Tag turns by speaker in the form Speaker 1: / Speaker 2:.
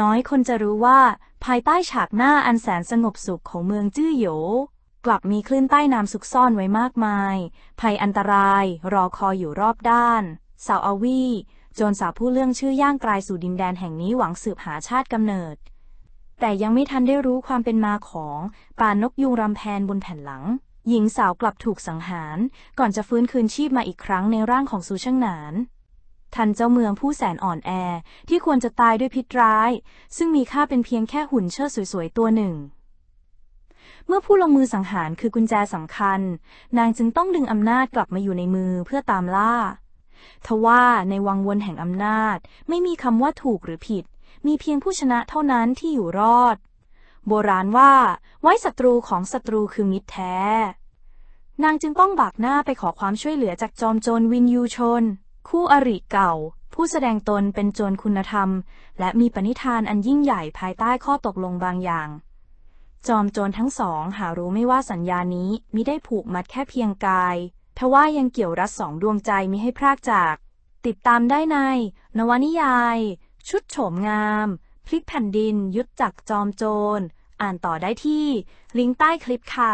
Speaker 1: น้อยคนจะรู้ว่า ภายใต้ฉากหน้าอันแสนสงบสุขของเมืองจื้อโหยกลับมีคลื่นใต้น้ำซุกซ่อนไว้มากมาย ภัยอันตรายรอคอยอยู่รอบด้าน สาวอาวีจรสาวผู้เรื่องชื่อย่างกลายสู่ดินแดนแห่งนี้หวังสืบหาชาติกำเนิด แต่ยังไม่ทันได้รู้ความเป็นมาของป่านกยูงรำแพนบนแผ่นหลัง หญิงสาวกลับถูกสังหาร ก่อนจะฟื้นคืนชีพมาอีกครั้งในร่างของซูช่างหนาน ทันเจ้าเมืองผู้แสนอ่อนแอที่ควรจะตายด้วยพิษร้าย ซึ่งมีค่าเป็นเพียงแค่หุ่นเชิดสวยๆ ตัวหนึ่ง เมื่อผู้ลงมือสังหารคือกุญแจสำคัญ นางจึงต้องดึงอำนาจกลับมาอยู่ในมือเพื่อตามล่า ทว่าในวังวนแห่งอำนาจไม่มีคำว่าถูกหรือผิด มีเพียงผู้ชนะเท่านั้นที่อยู่รอด โบราณว่าไว้ศัตรูของศัตรูคือมิตรแท้ นางจึงต้องบากหน้าไปขอความช่วยเหลือจากจอมโจรวินยูชน คู่อริเก่า ผู้แสดงตนเป็นโจรคุณธรรม และมีปณิธานอันยิ่งใหญ่ภายใต้ข้อตกลงบางอย่าง จอมโจรทั้งสองหารู้ไม่ว่าสัญญานี้มิได้ผูกมัดแค่เพียงกายทว่ายังเกี่ยวรัดสองดวงใจมิให้พรากจาก ติดตามได้ใน นวนิยาย ชุดโฉมงาม พลิกแผ่นดิน ยุดจักจอมโจร อ่านต่อได้ที่ ลิงก์ใต้คลิปค่ะ